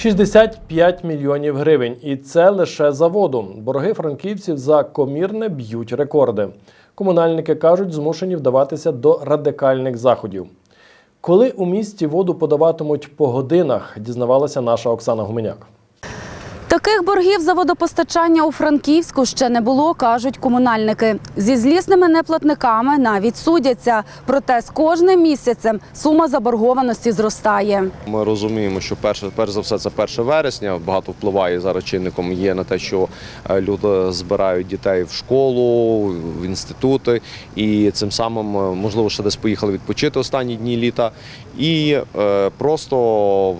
65 мільйонів гривень, і це лише за воду. Борги франківців за комірне б'ють рекорди. Комунальники кажуть, змушені вдаватися до радикальних заходів. Коли у місті воду подаватимуть по годинах, дізнавалася наша Оксана Гуменяк. Таких боргів за водопостачання у Франківську ще не було, кажуть комунальники. Зі злісними неплатниками навіть судяться. Проте з кожним місяцем сума заборгованості зростає. Ми розуміємо, що перше, перш за все, це 1 вересня. Багато впливає зараз чинником є на те, що е, люди збирають дітей в школу, в інститути, і цим самим е, можливо ще десь поїхали відпочити останні дні літа, і е, просто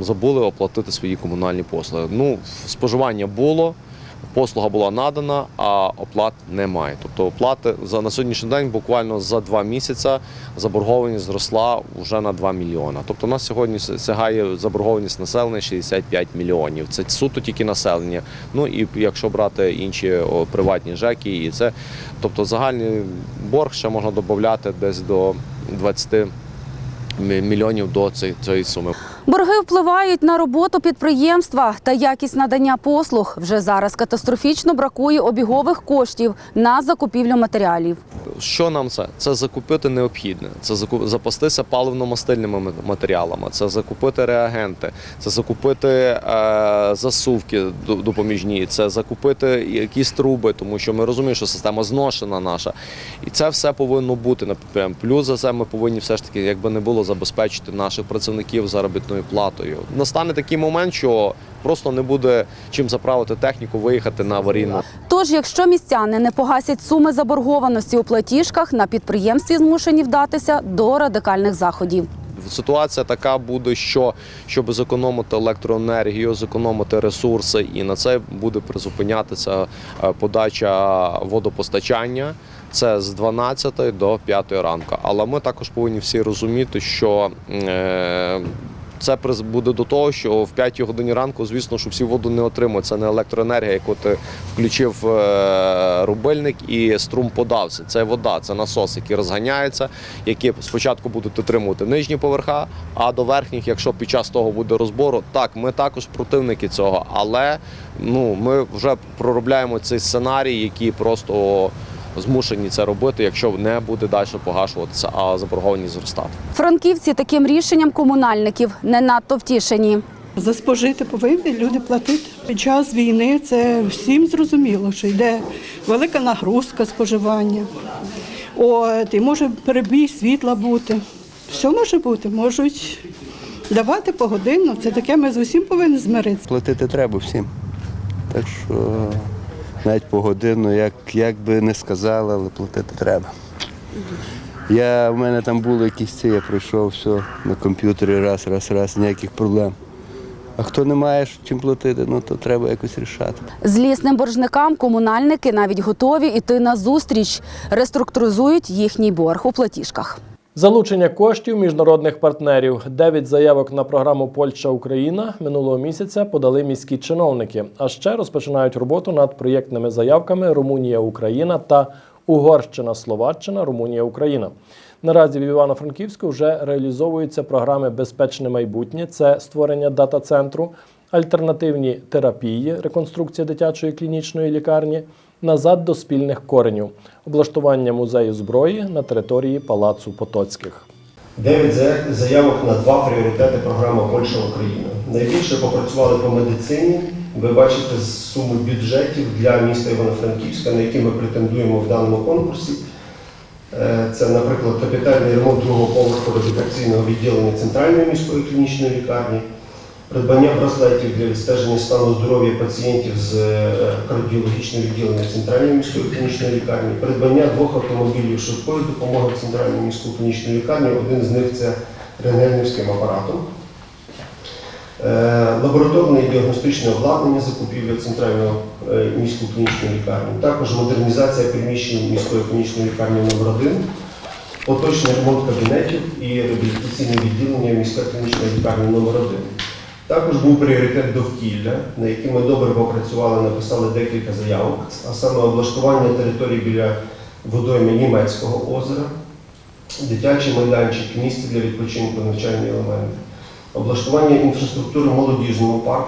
забули оплатити свої комунальні послуги. Ну, споживання було. Послуга була надана, а оплат немає. Тобто оплати за на сьогоднішній день буквально за два місяці заборгованість зросла вже на 2 мільйона. Тобто у нас сьогодні сягає заборгованість населення 65 мільйонів. Це суто тільки населення. Ну і якщо брати інші приватні ЖЕКи, і це тобто загальний борг ще можна додати десь до 20 мільйонів до цієї суми. Борги впливають на роботу підприємства та якість надання послуг. Вже зараз катастрофічно бракує обігових коштів на закупівлю матеріалів. Що нам це? Це закупити необхідне, це запастися паливно-мастильними матеріалами, це закупити реагенти, це закупити е, засувки допоміжні, це закупити якісь труби, тому що ми розуміємо, що система зношена наша. І це все повинно бути на підприємстві. Плюс за це ми повинні все ж таки, якби не було, забезпечити наших працівників заробітною платою. Настане такий момент, що просто не буде чим заправити техніку, виїхати на аварійну Тож, якщо містяни не погасять суми заборгованості у платіжках, на підприємстві змушені вдатися до радикальних заходів. Ситуація така буде, що щоб зекономити електроенергію, зекономити ресурси, і на це буде призупинятися е, подача водопостачання. Це з 12 до 5 ранку. Але ми також повинні всі розуміти, що е, це приз- буде до того, що в 5 годині ранку, звісно, що всі воду не отримують. Це не електроенергія, яку ти включив е, рубильник і струм подався. Це вода, це насос, який розганяється, які спочатку будуть отримувати нижні поверха, а до верхніх, якщо під час того буде розбору, так ми також противники цього, але ну ми вже проробляємо цей сценарій, який просто змушені це робити, якщо не буде далі погашуватися, а заборгованість зростати. Франківці таким рішенням комунальників не надто втішені. За спожити повинні люди платити. Під час війни це всім зрозуміло, що йде велика нагрузка споживання. От, і може перебій світла бути. Все може бути, можуть давати погодинно. Це таке ми з усім повинні змиритися. Платити треба всім. Так що навіть погодинно, як, як би не сказали, але платити треба. Я, в мене там було якісь ці, я пройшов все на комп'ютері раз, раз, раз, ніяких проблем. А хто не має чим платити, ну то треба якось рішати. Злісним боржникам комунальники навіть готові йти на зустріч, реструктуризують їхній борг у платіжках. Залучення коштів міжнародних партнерів. Дев'ять заявок на програму Польща Україна минулого місяця подали міські чиновники. А ще розпочинають роботу над проєктними заявками Румунія Україна та Угорщина Словаччина Румунія Україна. Наразі в Івано-Франківську вже реалізовуються програми Безпечне майбутнє. Це створення дата-центру, альтернативні терапії, реконструкція дитячої клінічної лікарні, назад до спільних коренів, облаштування музею зброї на території Палацу Потоцьких. Дев'ять заявок на два пріоритети програми Польща Україна. Найбільше попрацювали по медицині. Ви бачите з суми бюджетів для міста Івано-Франківська, на які ми претендуємо в даному конкурсі. Е, Це, наприклад, капітальний ремонт другого поверху реабілітаційного відділення центральної міської клінічної лікарні, придбання браслетів для відстеження стану здоров'я пацієнтів з е, кардіологічного відділення центральної міської клінічної лікарні, придбання двох автомобілів швидкої допомоги в центральній міській клінічній лікарні. Один з них це рентгенівським апаратом. Е, Лабораторне і діагностичне обладнання закупівля центральної е, міської клінічної лікарні, також модернізація приміщень міської клінічної лікарні номер 1 поточний ремонт кабінетів і реабілітаційне відділення міської клінічної лікарні номер 1 Також був пріоритет довкілля, на який ми добре попрацювали, написали декілька заявок, а саме облаштування території біля водойми Німецького озера, дитячий майданчик, місце для відпочинку, навчальні елементи. облаштування інфраструктури молодіжного парку.